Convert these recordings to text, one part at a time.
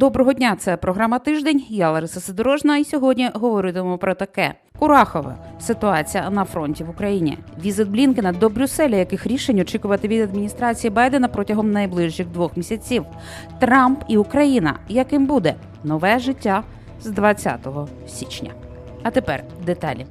Доброго дня. Це програма тиждень. Я Лариса Сидорожна, і сьогодні говоритимемо про таке: Курахове ситуація на фронті в Україні. Візит Блінкена до Брюсселя, яких рішень очікувати від адміністрації Байдена протягом найближчих двох місяців. Трамп і Україна. Яким буде нове життя з 20 січня? А тепер деталі.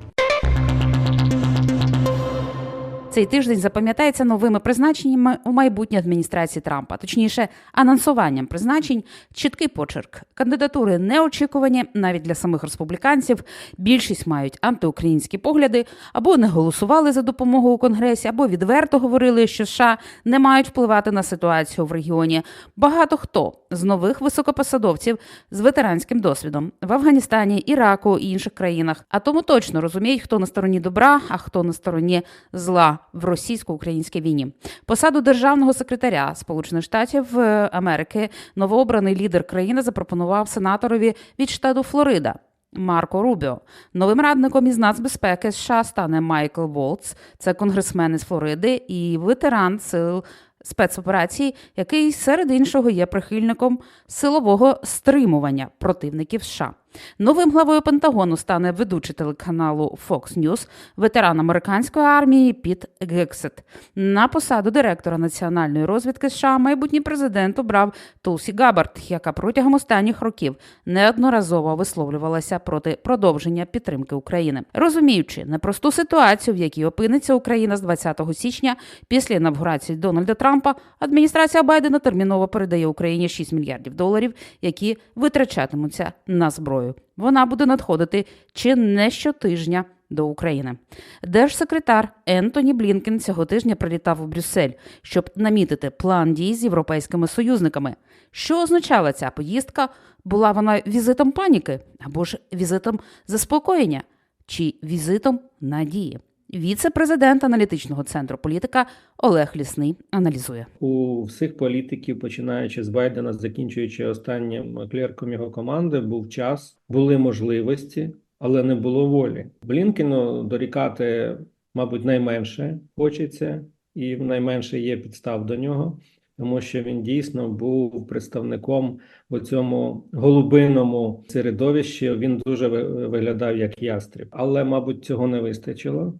Цей тиждень запам'ятається новими призначеннями у майбутній адміністрації Трампа, точніше, анонсуванням призначень, чіткий почерк. Кандидатури неочікувані навіть для самих республіканців. Більшість мають антиукраїнські погляди або не голосували за допомогу у конгресі, або відверто говорили, що США не мають впливати на ситуацію в регіоні. Багато хто з нових високопосадовців з ветеранським досвідом в Афганістані, Іраку і інших країнах. А тому точно розуміють, хто на стороні добра, а хто на стороні зла в російсько-українській війні. Посаду державного секретаря Сполучених Штатів е, Америки новообраний лідер країни запропонував сенаторові від штату Флорида. Марко Рубіо новим радником із нацбезпеки США стане Майкл Волц, це конгресмен із Флориди і ветеран сил спецоперації, який серед іншого є прихильником силового стримування противників США. Новим главою Пентагону стане ведучий телеканалу Fox News, ветеран американської армії Піт Гексет. На посаду директора національної розвідки США майбутній президент обрав Тулсі Габард, яка протягом останніх років неодноразово висловлювалася проти продовження підтримки України, розуміючи непросту ситуацію, в якій опиниться Україна з 20 січня після інавгурації Дональда Трампа. Адміністрація Байдена терміново передає Україні 6 мільярдів доларів, які витрачатимуться на зброю. Вона буде надходити чи не щотижня до України. Держсекретар Ентоні Блінкен цього тижня прилітав у Брюссель, щоб намітити план дій з європейськими союзниками. Що означала ця поїздка? Була вона візитом паніки або ж візитом заспокоєння чи візитом надії? Віце-президент аналітичного центру політика Олег Лісний аналізує у всіх політиків, починаючи з Байдена, закінчуючи останнім клерком його команди, був час, були можливості, але не було волі. Блінкену дорікати, мабуть, найменше хочеться, і найменше є підстав до нього. Тому що він дійсно був представником у цьому голубиному середовищі. Він дуже виглядав як ястріб, але, мабуть, цього не вистачило.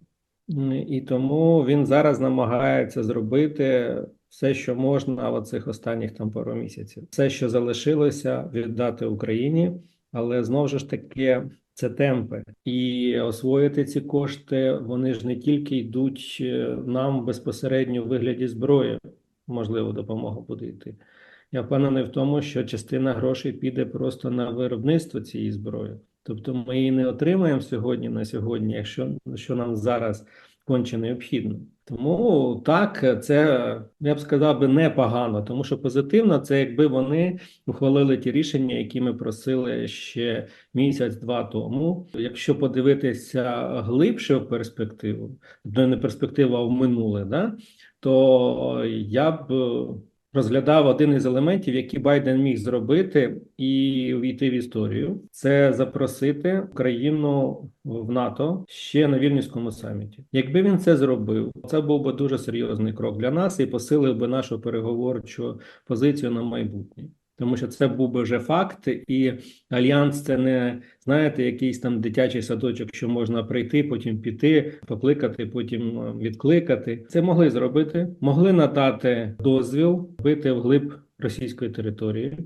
І тому він зараз намагається зробити все, що можна в цих останніх там пару місяців. Все, що залишилося, віддати Україні, але знову ж таки це темпи. І освоїти ці кошти вони ж не тільки йдуть е, нам безпосередньо в вигляді зброї, можливо, допомога буде йти. Я впевнений в тому, що частина грошей піде просто на виробництво цієї зброї. Тобто ми її не отримаємо сьогодні на сьогодні, якщо що нам зараз конче необхідно. Тому так, це я б сказав би непогано, тому що позитивно це якби вони ухвалили ті рішення, які ми просили ще місяць-два тому. Якщо подивитися глибше в перспективу, не перспективу, а в минуле, да, то я б розглядав один із елементів, які Байден міг зробити і увійти в історію, це запросити Україну в НАТО ще на вільнюському саміті. Якби він це зробив, це був би дуже серйозний крок для нас і посилив би нашу переговорчу позицію на майбутнє тому що це був би вже факт, і альянс це не знаєте, якийсь там дитячий садочок, що можна прийти, потім піти, покликати, потім е, відкликати. Це могли зробити, могли надати дозвіл бити вглиб російської території,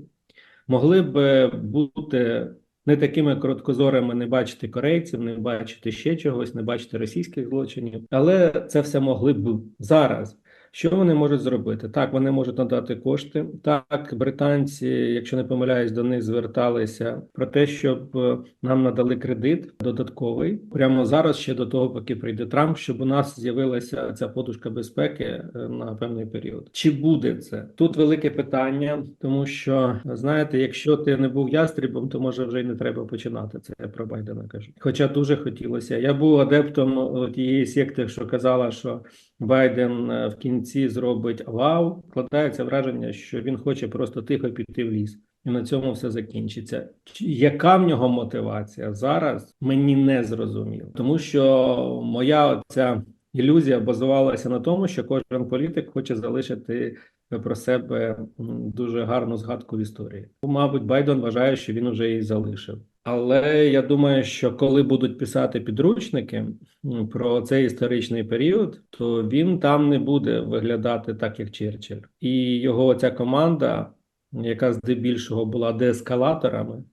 могли б бути. Не такими короткозорами не бачити корейців, не бачити ще чогось, не бачити російських злочинів, але це все могли б зараз. Що вони можуть зробити? Так, вони можуть надати кошти. Так, британці, якщо не помиляюсь, до них зверталися про те, щоб е, нам надали кредит додатковий прямо зараз, ще до того, поки прийде Трамп, щоб у нас з'явилася ця подушка безпеки е, на певний період. Чи буде це тут велике питання, тому що знаєте, якщо ти не був ястрібом, то може вже й не треба починати. Це я про Байдена кажу. Хоча дуже хотілося. Я був адептом тієї секти, що казала, що Байден е, в кінці зробить вау, складається враження, що він хоче просто тихо піти в ліс. І на цьому все закінчиться. Яка в нього мотивація зараз? Мені не зрозуміло, тому що моя ця ілюзія базувалася на тому, що кожен політик хоче залишити про себе дуже гарну згадку в історії. Мабуть, Байден вважає, що він вже її залишив. Але я думаю, що коли будуть писати підручники про цей історичний період, то він там не буде виглядати так, як Черчилль. І його ця команда, яка здебільшого була деескалаторами,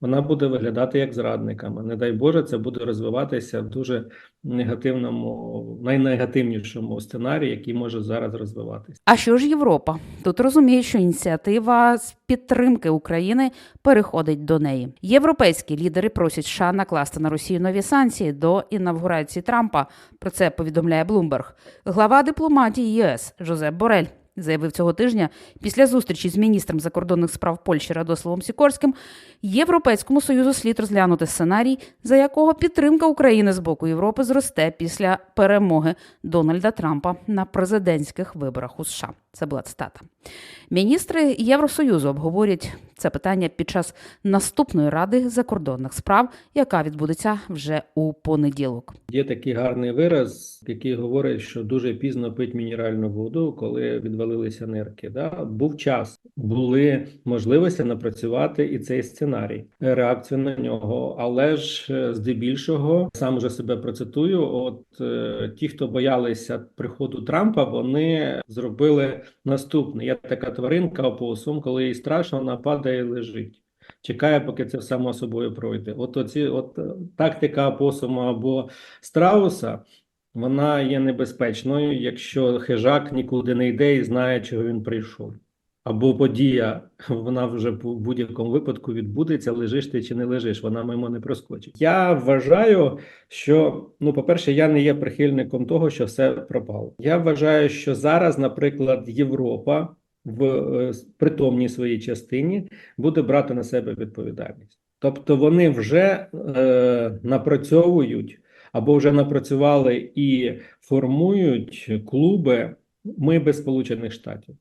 вона буде виглядати як зрадниками. Не дай Боже, це буде розвиватися в дуже негативному, найнегативнішому сценарії, який може зараз розвиватися. А що ж Європа? Тут розуміють, що ініціатива з підтримки України переходить до неї. Європейські лідери просять США накласти на Росію нові санкції до інавгурації Трампа. Про це повідомляє Блумберг. Глава дипломатії ЄС Жозеп Борель. Заявив цього тижня після зустрічі з міністром закордонних справ Польщі Радославом Сікорським, Європейському союзу слід розглянути сценарій, за якого підтримка України з боку Європи зросте після перемоги Дональда Трампа на президентських виборах у США. Це була цитата. Міністри Євросоюзу обговорять це питання під час наступної ради закордонних справ, яка відбудеться вже у понеділок. Є такий гарний вираз, який говорить, що дуже пізно пить мінеральну воду, коли відвалилися нирки. Да? Був час, були можливості напрацювати і цей сценарій, реакцію на нього. Але ж е, здебільшого сам уже себе процитую. От е, ті, хто боялися приходу Трампа, вони зробили наступне: Я така тваринка опосум, коли їй страшно, вона падає і лежить. Чекає, поки це само собою пройде. От оці, от е, тактика опосума або страуса, вона є небезпечною, якщо хижак нікуди не йде і знає, чого він прийшов. Або подія, вона вже в будь-якому випадку відбудеться, лежиш ти чи не лежиш, вона мимо не проскочить. Я вважаю, що ну, по-перше, я не є прихильником того, що все пропало. Я вважаю, що зараз, наприклад, Європа в е, притомній своїй частині буде брати на себе відповідальність. Тобто вони вже е, напрацьовують або вже напрацювали і формують клуби Ми без Сполучених Штатів.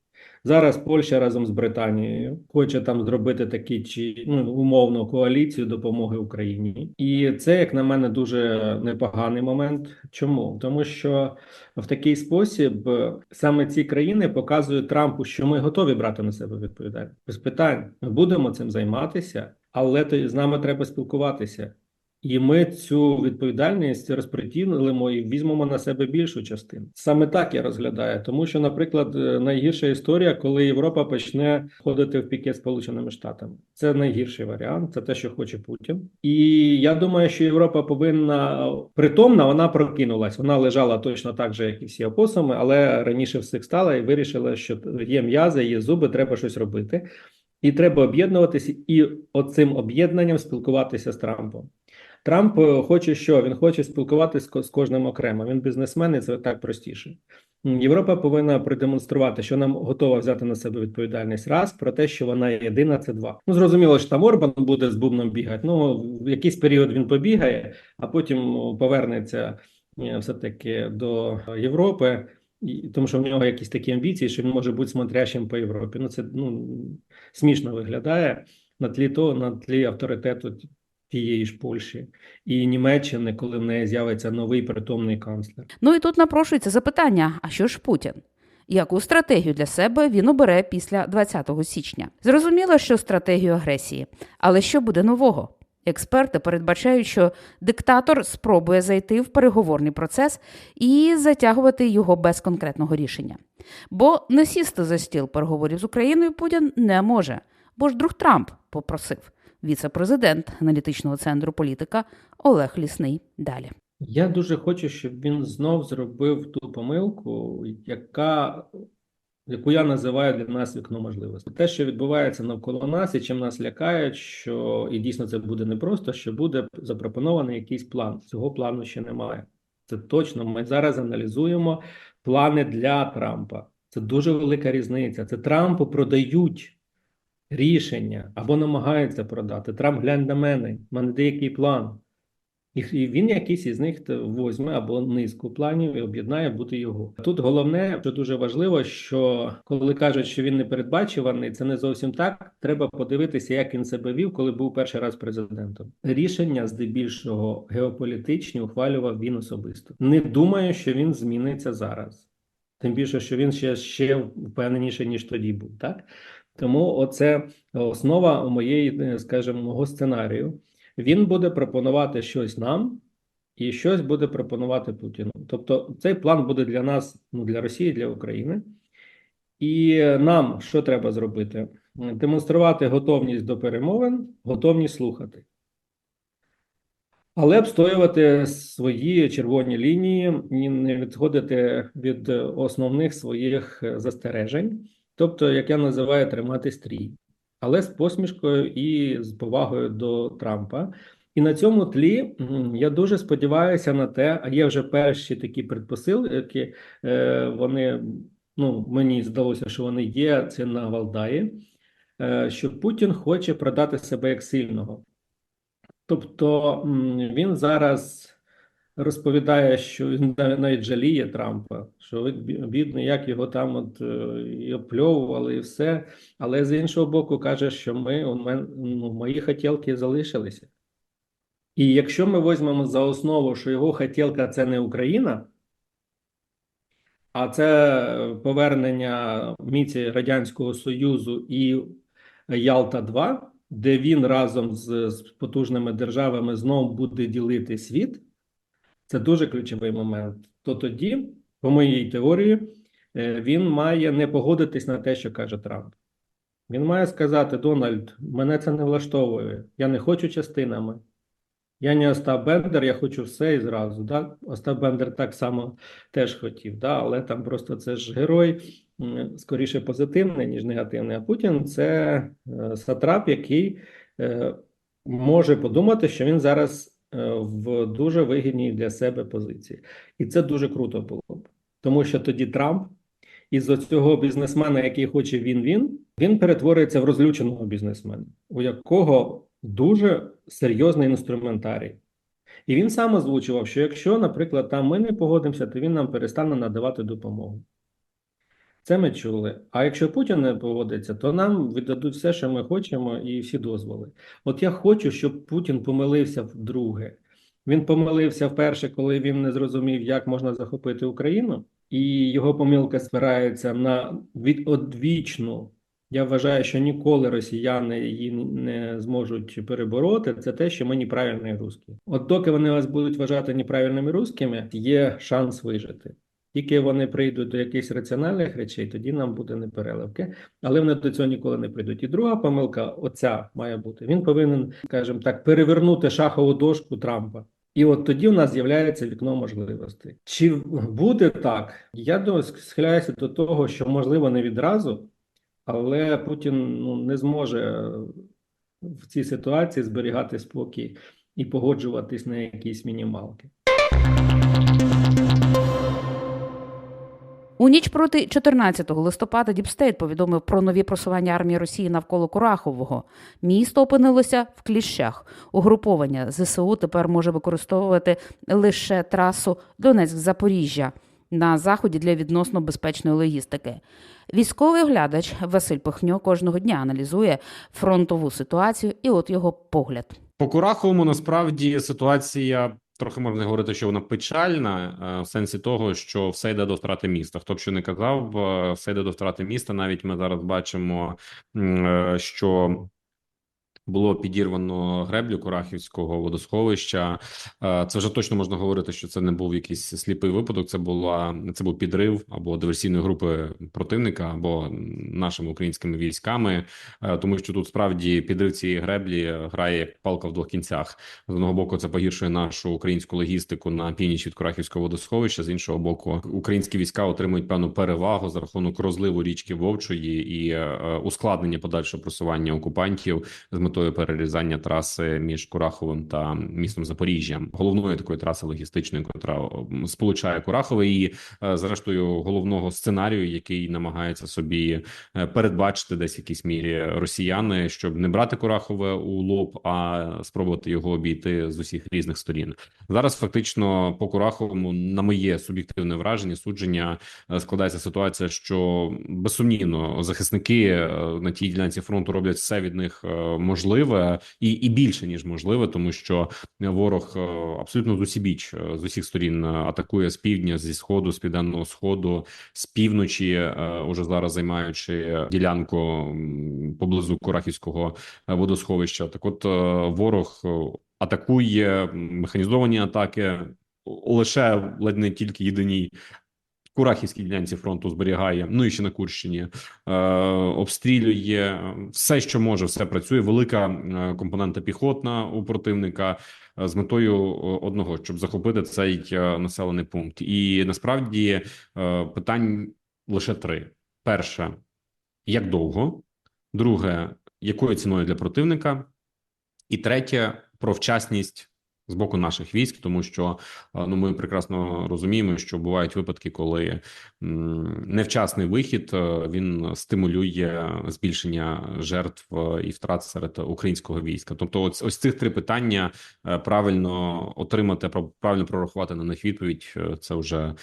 Зараз Польща разом з Британією хоче там зробити такі чи ну умовно коаліцію допомоги Україні, і це, як на мене, дуже непоганий момент. Чому? Тому що в такий спосіб е, саме ці країни показують Трампу, що ми готові брати на себе відповідальність. Без питань ми будемо цим займатися, але то з нами треба спілкуватися. І ми цю відповідальність розподілимо і візьмемо на себе більшу частину. Саме так я розглядаю, тому що, наприклад, е, найгірша історія, коли Європа почне ходити в піке Сполученими Штатами. Це найгірший варіант, це те, що хоче Путін. І я думаю, що Європа повинна притомна, вона прокинулась. Вона лежала точно так же, як і всі опосуми, але раніше всіх стала і вирішила, що є м'язи, є зуби, треба щось робити. І треба об'єднуватися і оцим об'єднанням спілкуватися з Трампом. Трамп е, хоче що? Він хоче спілкуватися з кожним окремо. Він бізнесмен, і це так простіше. Європа повинна продемонструвати, що нам готова взяти на себе відповідальність раз про те, що вона єдина. Це два. Ну зрозуміло, що там Орбан буде з бубном бігати. Ну в якийсь період він побігає, а потім повернеться е, все таки до Європи. Тому що в нього якісь такі амбіції, що він може бути смотрящим по Європі. Ну це ну смішно виглядає на тлі того, на тлі авторитету тієї ж Польщі і Німеччини, коли в неї з'явиться новий притомний канцлер. Ну і тут напрошується запитання: а що ж Путін? Яку стратегію для себе він обере після 20 січня? Зрозуміло, що стратегію агресії, але що буде нового? Експерти передбачають, що диктатор спробує зайти в переговорний процес і затягувати його без конкретного рішення. Бо не сісти за стіл переговорів з Україною Путін не може, бо ж друг Трамп попросив віце-президент аналітичного центру політика Олег Лісний. Далі. Я дуже хочу, щоб він знов зробив ту помилку, яка яку я називаю для нас вікно можливостей. Те, що відбувається навколо нас, і чим нас лякають, що і дійсно це буде непросто, що буде запропонований якийсь план. Цього плану ще немає. Це точно. Ми зараз аналізуємо плани для Трампа. Це дуже велика різниця. Це Трампу продають рішення або намагаються продати. Трамп глянь на мене, мене деякий план. І він якийсь із них возьме або низку планів і об'єднає бути його. Тут головне, що дуже важливо, що коли кажуть, що він не передбачуваний, це не зовсім так. Треба подивитися, як він себе вів, коли був перший раз президентом. Рішення здебільшого геополітичні ухвалював він особисто. Не думаю, що він зміниться зараз. Тим більше, що він ще, ще впевненіший, ніж тоді був, так? Тому оце основа моєї, е, скажімо, мого сценарію. Він буде пропонувати щось нам і щось буде пропонувати Путіну. Тобто, цей план буде для нас, ну для Росії, для України. І нам що треба зробити? Демонструвати готовність до перемовин, готовність слухати. Але обстоювати свої червоні лінії і не відходити від основних своїх застережень, тобто, як я називаю, тримати стрій, але з посмішкою і з повагою до Трампа. І на цьому тлі я дуже сподіваюся на те, а є вже перші такі предпосили, які е, вони, ну мені здалося, що вони є це на Валдаї, е, що Путін хоче продати себе як сильного. Тобто він зараз розповідає, що він навіть жаліє Трампа, що бідний, як його там от е, і опльовували, і все. Але з іншого боку, каже, що ми у мен, ну, мої хотілки залишилися. І якщо ми візьмемо за основу, що його хотілка це не Україна, а це повернення міці Радянського Союзу і Ялта 2 де він разом з, з потужними державами знову буде ділити світ, це дуже ключовий момент. То тоді, по моїй теорії, е, він має не погодитись на те, що каже Трамп. Він має сказати: Дональд, мене це не влаштовує. Я не хочу частинами. Я не Остап Бендер, я хочу все і зразу. Да? Остап Бендер так само теж хотів, да? але там просто це ж герой скоріше позитивний, ніж негативний. А Путін це е, сатрап, який е, може подумати, що він зараз в дуже вигідній для себе позиції. І це дуже круто було б. Тому що тоді Трамп із оцього бізнесмена, який хоче він-він, він перетворюється в розлюченого бізнесмена, у якого дуже серйозний інструментарій. І він сам озвучував, що якщо, наприклад, там ми не погодимося, то він нам перестане надавати допомогу. Це ми чули. А якщо Путін не погодиться, то нам віддадуть все, що ми хочемо, і всі дозволи. От я хочу, щоб Путін помилився вдруге. Він помилився вперше, коли він не зрозумів, як можна захопити Україну, і його помилка спирається на від одвічну. Я вважаю, що ніколи росіяни її не зможуть перебороти. Це те, що ми неправильні русські. От доки вони вас будуть вважати неправильними русскими, є шанс вижити. Тільки вони прийдуть до якихось раціональних речей, тоді нам буде непереливки, але вони до цього ніколи не прийдуть. І друга помилка, оця має бути. Він повинен, скажімо так, перевернути шахову дошку Трампа. І от тоді в нас з'являється вікно можливостей. Чи буде так? Я схиляюся до того, що можливо не відразу, але Путін ну, не зможе в цій ситуації зберігати спокій і погоджуватись на якісь мінімалки. У ніч проти 14 листопада Діпстейт повідомив про нові просування армії Росії навколо Курахового. Місто опинилося в кліщах. Угруповання ЗСУ тепер може використовувати лише трасу Донецьк-Запоріжжя на заході для відносно безпечної логістики. Військовий оглядач Василь Пихньо кожного дня аналізує фронтову ситуацію, і от його погляд. По Кураховому насправді ситуація трохи можна говорити, що вона печальна е, в сенсі того, що все йде до втрати міста. Хто б що не казав, е, все йде до втрати міста. Навіть ми зараз бачимо, е, що було підірвано греблю Курахівського водосховища. Е, Це вже точно можна говорити, що це не був якийсь сліпий випадок. Це була це був підрив або диверсійної групи противника, або нашими українськими військами, Е, тому що тут справді підрив цієї греблі грає палка в двох кінцях. З одного боку, це погіршує нашу українську логістику на північ від Курахівського водосховища. З іншого боку, українські війська отримують певну перевагу за рахунок розливу річки Вовчої і е, ускладнення подальшого просування окупантів з метою перерізання траси між Кураховим та містом Запоріжжя, головної такої траси логістичної, котра сполучає Курахове і е, зрештою головного сценарію, який намагається собі е, передбачити десь в якійсь мірі росіяни, щоб не брати Курахове у лоб, а спробувати його обійти з усіх різних сторін. Зараз фактично по Кураховому, на моє суб'єктивне враження, судження е, складається ситуація, що безсумнівно захисники на тій ділянці фронту роблять все від них можливе можливе і, і більше ніж можливе, тому що ворог е, абсолютно з усібіч е, з усіх сторін е, атакує з півдня, зі сходу, з південного сходу, з півночі, уже зараз займаючи ділянку поблизу Курахівського водосховища. Так, от ворог атакує механізовані атаки лише ледь не тільки єдиній Курахівській ділянці фронту зберігає, ну і ще на Курщині е, обстрілює все, що може, все працює. Велика е, компонента піхотна у противника е, з метою одного, щоб захопити цей е, населений пункт. І насправді е, питань лише три: перше, як довго, друге, якою ціною для противника, і третє про вчасність з боку наших військ, тому що е, ну ми прекрасно розуміємо, що бувають випадки, коли невчасний вихід е, він стимулює збільшення жертв е, і втрат серед українського війська. Тобто, ось ось цих три питання правильно отримати, правильно прорахувати на них відповідь. Це вже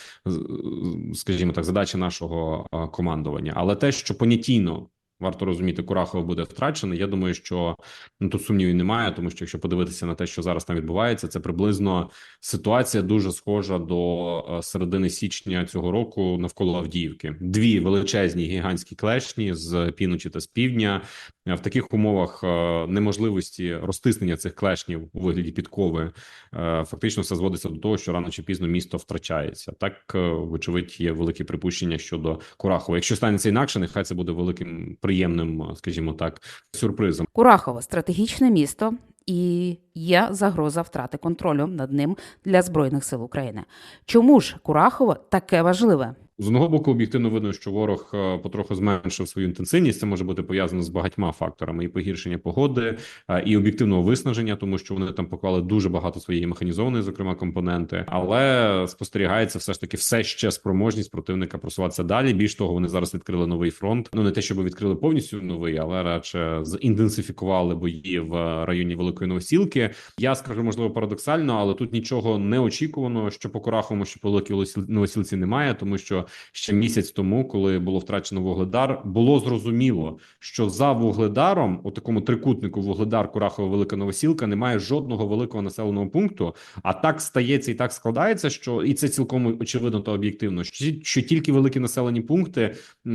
скажімо так, задача нашого командування. Але те, що понятійно. Варто розуміти, Курахово буде втрачений. Я думаю, що ну тут сумнівів немає, тому що якщо подивитися на те, що зараз там відбувається, це приблизно ситуація дуже схожа до е, середини січня цього року навколо Авдіївки. Дві величезні гігантські клешні з півночі та з півдня. В таких умовах е, неможливості розтиснення цих клешнів у вигляді підкови е, фактично все зводиться до того, що рано чи пізно місто втрачається. Так, вочевидь, є великі припущення щодо Курахова. Якщо станеться інакше, нехай це буде великим приємним, е, скажімо так, сюрпризом. Курахово стратегічне місто і є загроза втрати контролю над ним для збройних сил України. Чому ж Курахово таке важливе? З одного боку, об'єктивно видно, що ворог е, потроху зменшив свою інтенсивність. Це може бути пов'язано з багатьма факторами: і погіршення погоди, е, і об'єктивного виснаження, тому що вони там поклали дуже багато своєї механізованої, зокрема компоненти. Але спостерігається все ж таки все ще спроможність противника просуватися далі. Більш того, вони зараз відкрили новий фронт. Ну не те, щоб відкрили повністю новий, але радше зінтенсифікували бої в районі Великої Новосілки. Я скажу, можливо, парадоксально, але тут нічого неочікуваного, що по Кураховому, що по Великій Новосілці немає, тому що ще місяць тому, коли було втрачено Вугледар, було зрозуміло, що за Вугледаром, у такому трикутнику Вугледар, Курахова, Велика Новосілка, немає жодного великого населеного пункту. А так стається і так складається, що і це цілком очевидно та об'єктивно, що, тільки великі населені пункти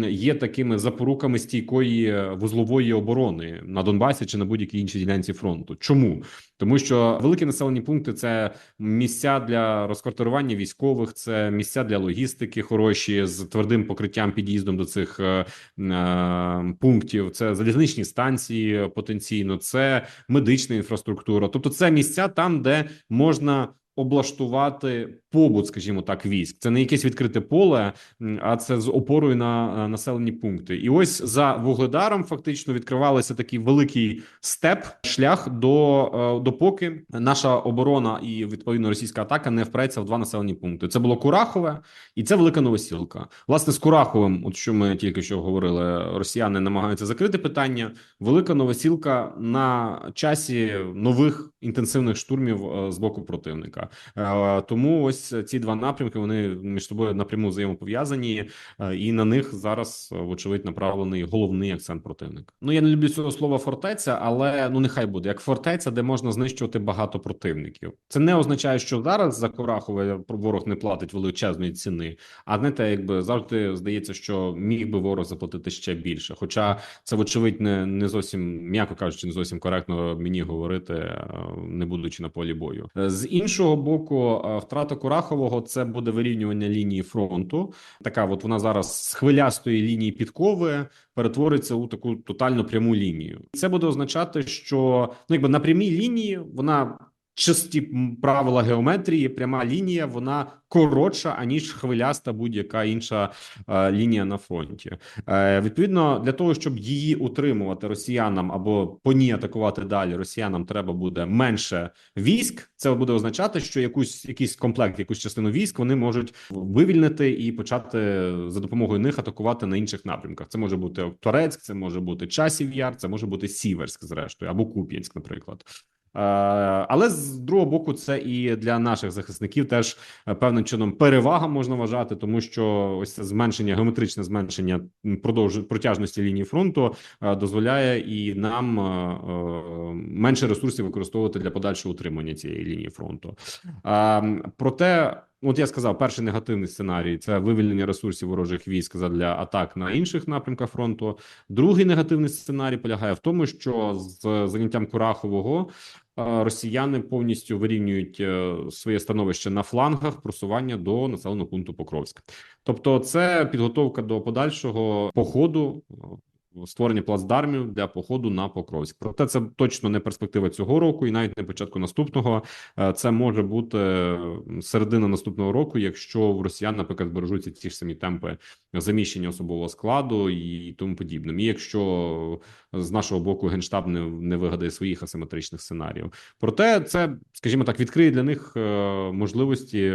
є такими запоруками стійкої е, вузлової оборони на Донбасі чи на будь-якій іншій ділянці фронту. Чому? Тому що великі населені пункти це місця для розквартирування військових, це місця для логістики хороші з твердим покриттям під'їздом до цих е, е, пунктів. Це залізничні станції потенційно, це медична інфраструктура. Тобто, це місця там, де можна. Облаштувати побут, скажімо так, військ. Це не якесь відкрите поле, а це з опорою на е, населені пункти. І ось за вугледаром фактично відкривалися такий великий степ, шлях до е, допоки наша оборона і відповідно російська атака не впреться в два населені пункти. Це було Курахове і це Велика Новосілка. Власне, з Кураховим, от що ми тільки що говорили, росіяни намагаються закрити питання. Велика Новосілка на часі нових інтенсивних штурмів е, з боку противника. Е, Тому ось ці два напрямки вони між собою напряму взаємопов'язані, е, і на них зараз, е, вочевидь, направлений головний акцент противника. Ну я не люблю цього слова фортеця, але ну нехай буде як фортеця, де можна знищувати багато противників. Це не означає, що зараз за Курахове ворог не платить величезної ціни. А знаєте, якби завжди здається, що міг би ворог заплатити ще більше. Хоча це, вочевидь, не, не зовсім м'яко кажучи, не зовсім коректно мені говорити, не будучи на полі бою. З іншого боку, е, втрата Курахового це буде вирівнювання лінії фронту. Така, от вона зараз з хвилястої лінії підкови перетвориться у таку тотально пряму лінію. Це буде означати, що ну якби на прямій лінії вона. Чисті м, правила геометрії, пряма лінія, вона коротша аніж хвиляста будь-яка інша е, лінія на фронті. Е, відповідно, для того, щоб її утримувати росіянам або по ній атакувати далі, росіянам треба буде менше військ. Це буде означати, що якусь якийсь комплект, якусь частину військ вони можуть вивільнити і почати за допомогою них атакувати на інших напрямках. Це може бути Торецьк, це може бути Часів Яр, це може бути Сіверськ, зрештою, або Куп'янськ, наприклад. Е, Але з другого боку, це і для наших захисників теж е, певним чином перевага можна вважати, тому що ось це зменшення, геометричне зменшення продовж протяжності лінії фронту е, дозволяє і нам менше ресурсів використовувати для подальшого утримання цієї лінії фронту. Проте, от я сказав, перший негативний сценарій це вивільнення ресурсів ворожих військ для атак на інших напрямках фронту. Другий негативний сценарій полягає в тому, що з заняттям Курахового е, росіяни повністю вирівнюють е, своє становище на флангах просування до населеного пункту Покровськ. Тобто, це підготовка до подальшого походу. Створення плацдармів для походу на Покровськ. Проте це точно не перспектива цього року, і навіть не початку наступного. Е, Це може бути середина наступного року, якщо в росіян, наприклад, збережуться ті ж самі темпи заміщення особового складу і тому подібним. І якщо з нашого боку генштаб не, не вигадає своїх асиметричних сценаріїв, проте це, скажімо так, відкриє для них е, можливості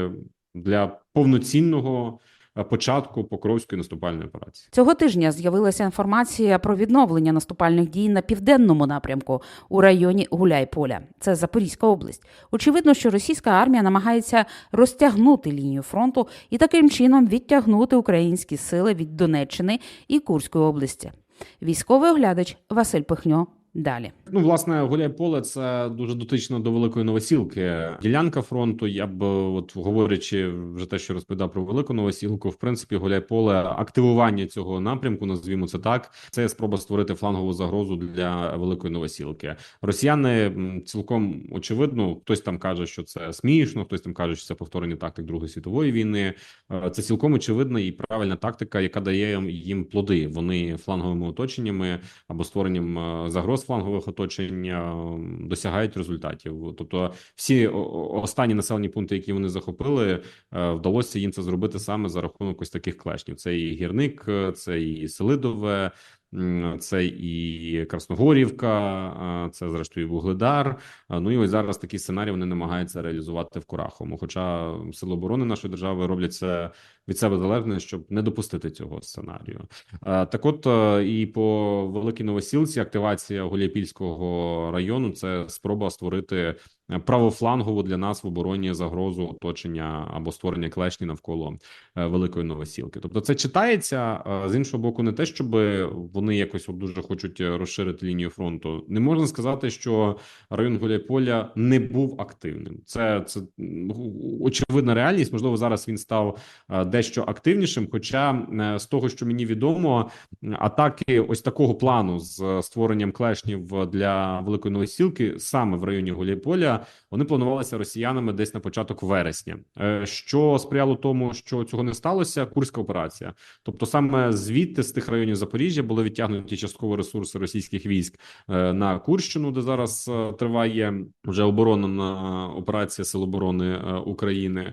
для повноцінного початку покровської наступальної операції. Цього тижня з'явилася інформація про відновлення наступальних дій на південному напрямку у районі Гуляйполя. Це Запорізька область. Очевидно, що російська армія намагається розтягнути лінію фронту і таким чином відтягнути українські сили від Донеччини і Курської області. Військовий оглядач Василь Пихньо. Далі. Ну, власне, Гуляйполе це дуже дотично до великої новосілки. Ділянка фронту. Я б, от говорячи вже те, що розповідав про велику новосілку, в принципі, Гуляйполе активування цього напрямку, назвімо це так. Це спроба створити флангову загрозу для великої новосілки. Росіяни цілком очевидно, хтось там каже, що це смішно, хтось там каже, що це повторення тактик Другої світової війни. Е, Це цілком очевидна і правильна тактика, яка дає їм- їм плоди. Вони фланговими оточеннями або створенням е, загроз флангових оточень е, досягають результатів. Тобто, всі останні населені пункти, які вони захопили, е, вдалося їм це зробити саме за рахунок ось таких клешнів. Це і гірник, е, це і Селидове. Це і Красногорівка, це зрештою Вугледар. Ну і ось зараз такий сценарій вони намагаються реалізувати в Кураховому. Хоча сили оборони нашої держави роблять це від себе залежне, щоб не допустити цього сценарію. Е, Так, от е, і по великій новосілці акtivація Гуляйпільського району це спроба створити е, правофлангову для нас в обороні загрозу оточення або створення клешні навколо великої новосілки. Тобто, це читається з іншого боку, не те, щоб вони якось дуже хочуть розширити лінію фронту. Не можна сказати, що район Гуляйполя не був активним. Це це очевидна реальність. Можливо, зараз він став дещо активнішим. Хоча е, з того, що мені відомо, атаки ось такого плану з е, створенням клешнів для великої новосілки саме в районі Гуляйполя вони планувалися росіянами десь на початок вересня. Е, Що сприяло тому, що цього не сталося, курська операція. Тобто, саме звідти з тих районів Запоріжжя були відтягнуті частково ресурси російських військ е, на Курщину, де зараз е, триває вже оборонна операція Сил оборони України.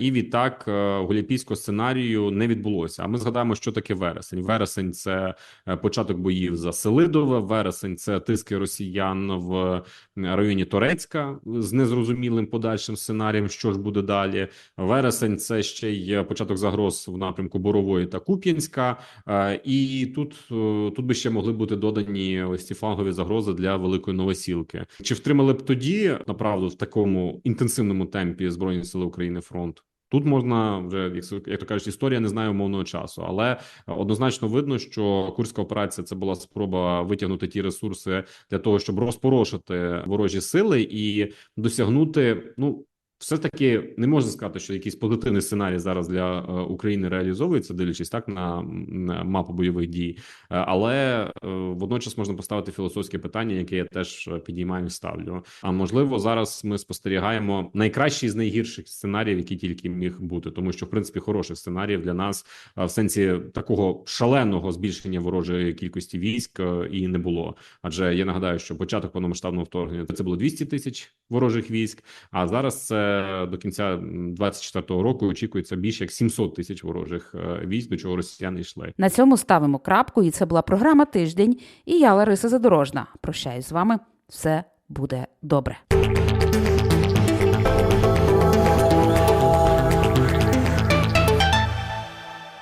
І відтак е, сценарію не відбулося. А ми згадаємо, що таке вересень. Вересень це початок боїв за Селидове. Вересень це тиски росіян в районі Торецька з незрозумілим подальшим сценарієм, що ж буде далі. Вересень це ще й початок загроз в напрямку Борової та Куп'янська. Е, І тут, е, тут би ще могли бути додані ось ці флангові загрози для великої новосілки. Чи втримали б тоді направду в такому інтенсивному темпі Збройні сили України фронт? Тут можна вже як, як то кажуть, історія не знає умовного часу, але однозначно видно, що курська операція це була спроба витягнути ті ресурси для того, щоб розпорошити ворожі сили і досягнути. Ну все таки не можна сказати, що якийсь позитивний сценарій зараз для е, України реалізовується, дивлячись так на, на мапу бойових дій. Е, Але е, водночас можна поставити філософське питання, яке я теж підіймаю і ставлю. А можливо, зараз ми спостерігаємо найкращий з найгірших сценаріїв, які тільки міг бути, тому що в принципі хороших сценаріїв для нас в сенсі такого шаленого збільшення ворожої кількості військ і не було. Адже я нагадаю, що початок повномасштабного вторгнення це було 200 тисяч ворожих військ. А зараз це до кінця 24-го року очікується більше як 700 тисяч ворожих е, військ, до чого росіяни йшли. На цьому ставимо крапку, і це була програма Тиждень. І я Лариса Задорожна. Прощаюсь з вами. Все буде добре.